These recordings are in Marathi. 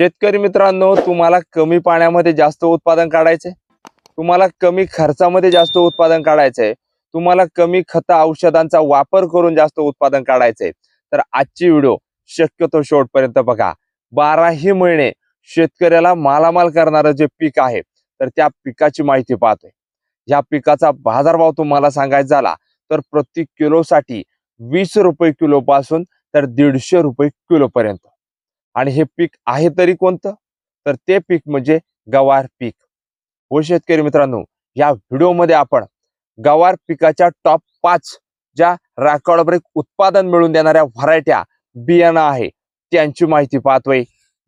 शेतकरी मित्रांनो तुम्हाला कमी पाण्यामध्ये जास्त उत्पादन काढायचंय. तुम्हाला कमी खर्चामध्ये जास्त उत्पादन काढायचंय. तुम्हाला कमी खत औषधांचा वापर करून जास्त उत्पादन काढायचंय. तर आजची व्हिडिओ शक्यतो शेवटपर्यंत बघा. बाराही महिने शेतकऱ्याला मालामाल करणारं जे पीक आहे तर त्या पिकाची माहिती पाहतोय. या पिकाचा बाजारभाव तुम्हाला सांगायचा झाला तर प्रति किलोसाठी वीस रुपये किलो पासून तर दीडशे रुपये किलोपर्यंत. आणि हे पीक आहे तरी कोणतं? तर ते पीक म्हणजे गवार पीक. हो शेतकरी मित्रांनो या व्हिडिओमध्ये आपण गवार पिकाच्या टॉप पाच ज्या रेकॉर्ड ब्रेक उत्पादन मिळवून देणाऱ्या व्हरायट्या बियाणं आहे त्यांची माहिती पाहतोय.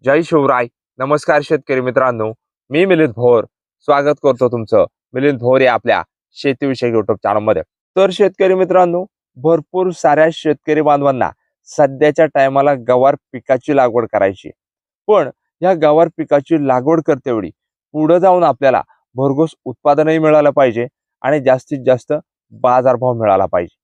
जय शिवराय. नमस्कार शेतकरी मित्रांनो. मी मिलिंद भोर. स्वागत करतो तुमचं. मिलिंद भोर या आपल्या शेतीविषयक युट्यूब चॅनलमध्ये तर शेतकरी मित्रांनो भरपूर साऱ्या शेतकरी बांधवांना सध्याच्या टायमाला गवार पिकाची लागवड करायची. पण या गवार पिकाची लागवड करतेवेळी पुढे जाऊन आपल्याला भरघोस उत्पादनही मिळालं पाहिजे आणि जास्तीत जास्त बाजारभाव मिळाला पाहिजे.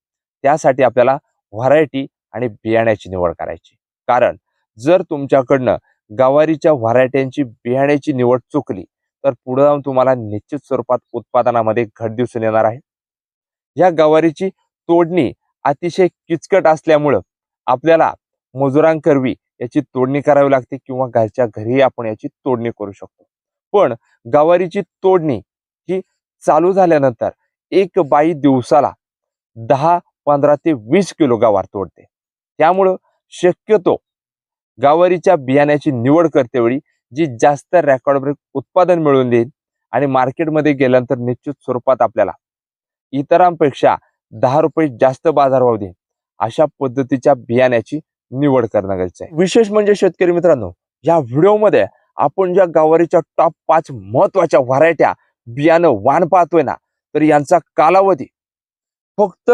त्यासाठी आपल्याला व्हरायटी आणि बियाण्याची निवड करायची. कारण जर तुमच्याकडनं गवारीच्या व्हरायट्यांची बियाण्याची निवड चुकली तर पुढे जाऊन तुम्हाला निश्चित स्वरूपात उत्पादनामध्ये घट दिसून येणार आहे. या गवारीची तोडणी अतिशय किचकट असल्यामुळं आपल्याला मजुरांकरवी याची तोडणी करावी लागते किंवा घरच्या घरी आपण याची तोडणी करू शकतो. पण गवारीची तोडणी ही चालू झाल्यानंतर एक बाई दिवसाला दहा पंधरा ते वीस किलो गवार तोडते. त्यामुळं शक्यतो गवारीच्या बियाण्याची निवड करतेवेळी जी जास्त रेकॉर्ड ब्रेक उत्पादन मिळवून देईल आणि मार्केटमध्ये गेल्यानंतर निश्चित स्वरूपात आपल्याला इतरांपेक्षा दहा रुपये जास्त बाजारभाव देईल. अशा पद्धतीच्या बियाण्याची निवड करणं गरजेचं आहे. विशेष म्हणजे शेतकरी मित्रांनो या व्हिडिओमध्ये आपण ज्या गवारीच्या टॉप पाच महत्त्वाच्या व्हरायट्या बियाणं वाण पाहतोय ना तर यांचा कालावधी फक्त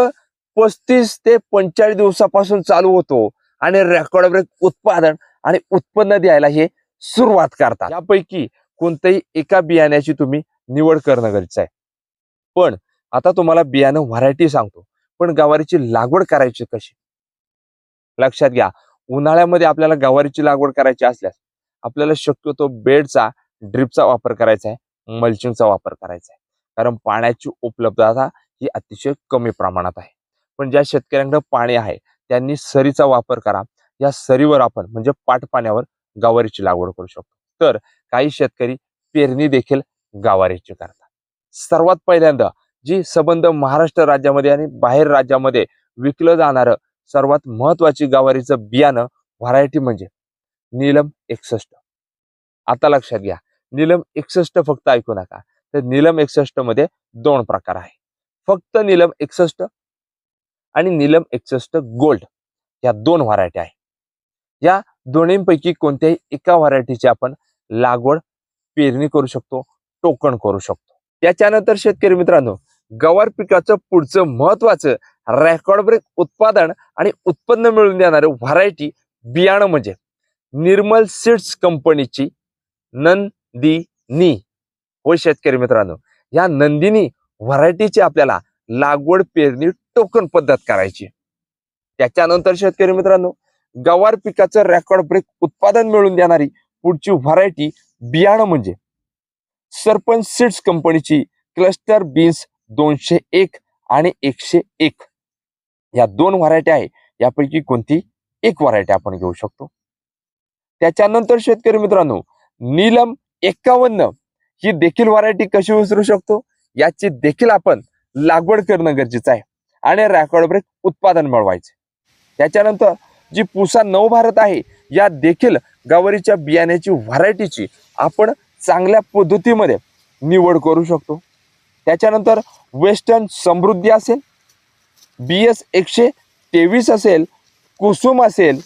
पस्तीस ते पंचेचाळीस दिवसापासून चालू होतो आणि रेकॉर्ड ब्रेक उत्पादन आणि उत्पन्न द्यायला हे सुरुवात करतात. यापैकी कोणत्याही एका बियाण्याची तुम्ही निवड करणं गरजेचं आहे. पण आता तुम्हाला बियाणं व्हरायटी सांगतो. पण गवारीची लागवड करायची कशी? लक्षात घ्या उन्हाळ्यामध्ये आपल्याला गवारीची लागवड करायची असल्यास आपल्याला शक्यतो बेडचा ड्रिपचा वापर करायचा आहे मल्चिंगचा वापर करायचा आहे. कारण पाण्याची उपलब्धता ही अतिशय कमी प्रमाणात आहे. पण ज्या शेतकऱ्यांकडे पाणी आहे त्यांनी सरीचा वापर करा. या सरीवर आपण म्हणजे पाट पाण्यावर गवारीची लागवड करू शकतो. तर काही शेतकरी पेरणी देखील गवारीची करतात. सर्वात पहिल्यांदा जी संबंध महाराष्ट्र राज्यामध्ये आणि बाहेर राज्यामध्ये विकलं जाणारं सर्वात महत्वाची गवारीचं बियाणं व्हरायटी म्हणजे नीलम एकसष्ट. आता लक्षात घ्या नीलम एकसष्ट फक्त ऐकू नका. तर नीलम एकसष्टमध्ये दोन प्रकार आहे. फक्त नीलम एकसष्ट आणि नीलम एकसष्ट गोल्ड या दोन व्हरायटी आहे. या दोन्हीपैकी कोणत्याही एका व्हरायटीची आपण लागवड पेरणी करू शकतो टोकण करू शकतो. त्याच्यानंतर शेतकरी मित्रांनो गवार पिकाचं पुढचं महत्वाचं रेकॉर्ड ब्रेक उत्पादन आणि उत्पन्न मिळवून देणारे व्हरायटी बियाणं म्हणजे निर्मल सीड्स कंपनीची नंदिनी. हो शेतकरी मित्रांनो या नंदिनी व्हरायटीची आपल्याला लागवड पेरणी टोकन पद्धत करायची. त्याच्यानंतर शेतकरी मित्रांनो गवार पिकाचं रेकॉर्ड ब्रेक उत्पादन मिळवून देणारी पुढची व्हरायटी बियाणं म्हणजे सरपंच सीड्स कंपनीची क्लस्टर बीन्स दोनशे एक आणि एकशे एक. या दोन व्हरायटी आहे. यापैकी कोणती? एक व्हरायटी आपण घेऊ शकतो. त्याच्यानंतर शेतकरी मित्रांनो नीलम एक्कावन्न. ही देखील व्हरायटी कशी उचलू शकतो? याची देखील आपण लागवड करणं गरजेचं आहे. आणि रेकॉर्ड ब्रेक उत्पादन मिळवायचे त्याच्यानंतर जी पुसा नव भारत आहे या देखील गवारीच्या बियाण्याची व्हरायटीची आपण चांगल्या पद्धतीमध्ये निवड करू शकतो. त्याच्यानंतर वेस्टर्न समृद्धी असेल बी एस एकशे तेवीस असेल कुसुम असेल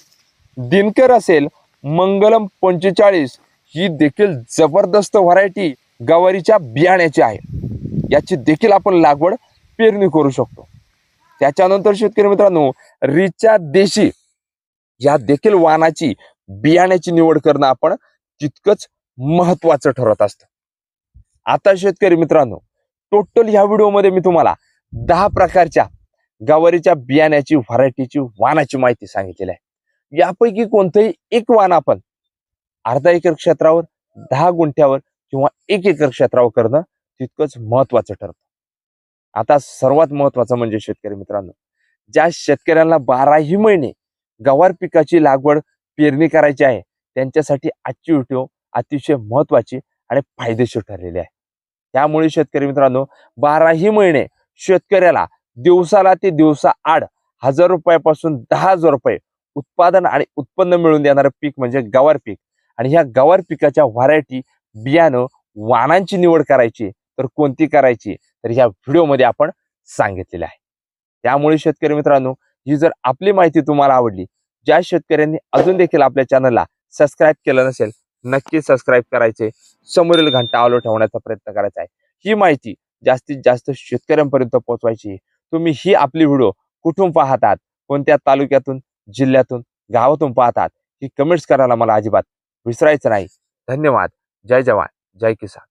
दिनकर असेल मंगलम पंचेचाळीस ही देखील जबरदस्त व्हरायटी गवारीच्या बियाण्याची आहे. याची देखील आपण लागवड पेरणी करू शकतो. त्याच्यानंतर शेतकरी मित्रांनो रिचा देशी या देखील वाहनाची बियाण्याची निवड करणं आपण तितकंच महत्वाचं ठरत असतं. आता शेतकरी मित्रांनो टोटल ह्या व्हिडिओमध्ये मी तुम्हाला दहा प्रकारच्या गवारीच्या बियाण्याची व्हरायटीची वाणाची माहिती सांगितलेली आहे. यापैकी कोणतंही एक वाण आपण अर्धा एकर क्षेत्रावर दहा गुंठ्यावर किंवा एक एकर क्षेत्रावर करणं तितकंच महत्वाचं ठरतं. आता सर्वात महत्वाचं म्हणजे शेतकरी मित्रांनो ज्या शेतकऱ्यांना बाराही महिने गवार पिकाची लागवड पेरणी करायची आहे त्यांच्यासाठी आजची व्हिडिओ अतिशय महत्वाची आणि फायदेशीर ठरलेली आहे. त्यामुळे शेतकरी मित्रांनो बाराही महिने शेतकऱ्याला दिवसाला ते दिवसा आड हजार रुपयापासून दहा हजार रुपये उत्पादन आणि उत्पन्न मिळवून देणारं पीक म्हणजे गवार पीक. आणि ह्या गवार पिकाच्या व्हरायटी बियाणं वाणांची निवड करायची तर कोणती करायची? तर ह्या व्हिडिओमध्ये आपण सांगितलेलं आहे. त्यामुळे शेतकरी मित्रांनो ही जर आपली माहिती तुम्हाला आवडली ज्या शेतकऱ्यांनी अजून देखील आपल्या चॅनलला सबस्क्राईब केलं नसेल नक्की सबस्क्राईब करायचे. समोरील घंटा आलो ठेवण्याचा प्रयत्न करायचा आहे. ही माहिती जास्तीत जास्त शेतकऱ्यांपर्यंत पोहोचवायची. तुम्ही ही आपली व्हिडिओ कुठून पाहतात? कोणत्या तालुक्यातून जिल्ह्यातून गावातून पाहतात? ही कमेंट्स करायला मला अजिबात विसरायचं नाही. धन्यवाद. जय जवान. जय किसान.